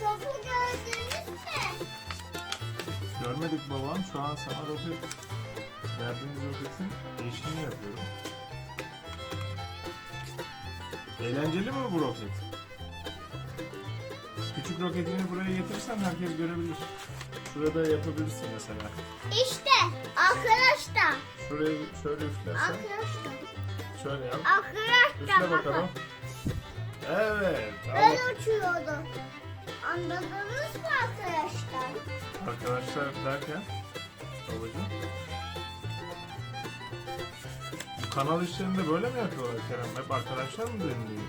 Topu gördünüz mü? Görmedik babam. Şu an sana roket verdiğimiz roketin değişimini yapıyorum. Eğlenceli mi bu roket? Küçük roketini buraya getirirsen herkes görebilir. Şurada yapabilirsin mesela. İşte arkadaşlar. Şuraya şöyle üflersen. Arkadaşlar. Şöyle yap. Arkadaşlar Üfle bakalım. Evet. Uçuyordum. Anladınız mı arkadaşlar? Arkadaşlar derken babacığım. Kanal işlerinde böyle mi yapıyorlar Kerem? Hep arkadaşlar mı deniliyor?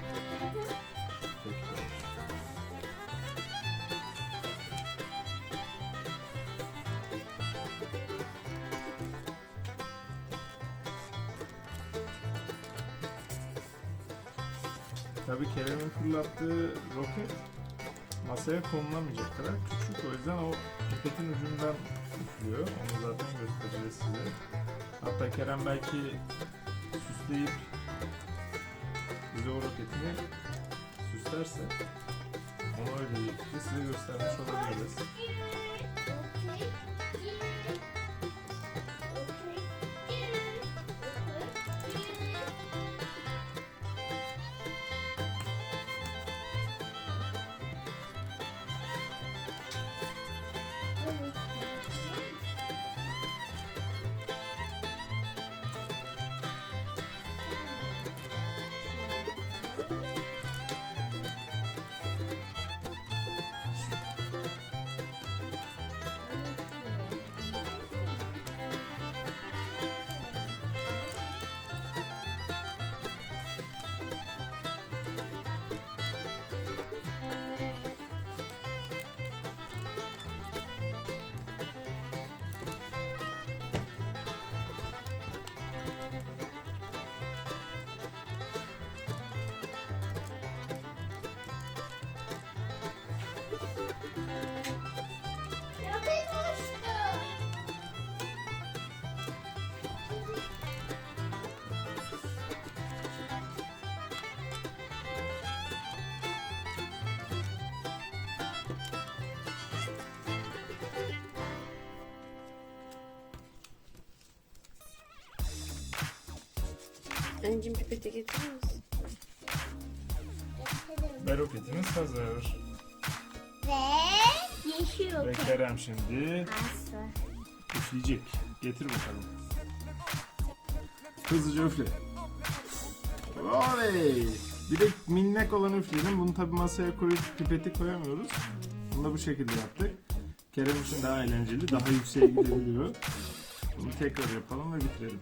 Tabii Kerem'in fırlattığı roket masaya konulamayacak kadar küçük. O yüzden o pipetin ucundan üflüyor. Onu zaten göstereceğiz size. Hatta Kerem belki süsleyip bize o roketini süslerse onu öyle size göstermiş olabiliriz. Anneciğim pipeti getirir misin? Ve roketimiz hazır. Ve yeşil Ve. Kerem şimdi Aslı. üfleyecek. Getir bakalım. Hızlıca üfle. Oley! Bir de minnak olan üfleyelim. Bunu tabi masaya koyup pipeti koyamıyoruz. Bunu da bu şekilde yaptık. Kerem için daha eğlenceli, daha yükseğe gidebiliyor. Bunu tekrar yapalım ve bitirelim.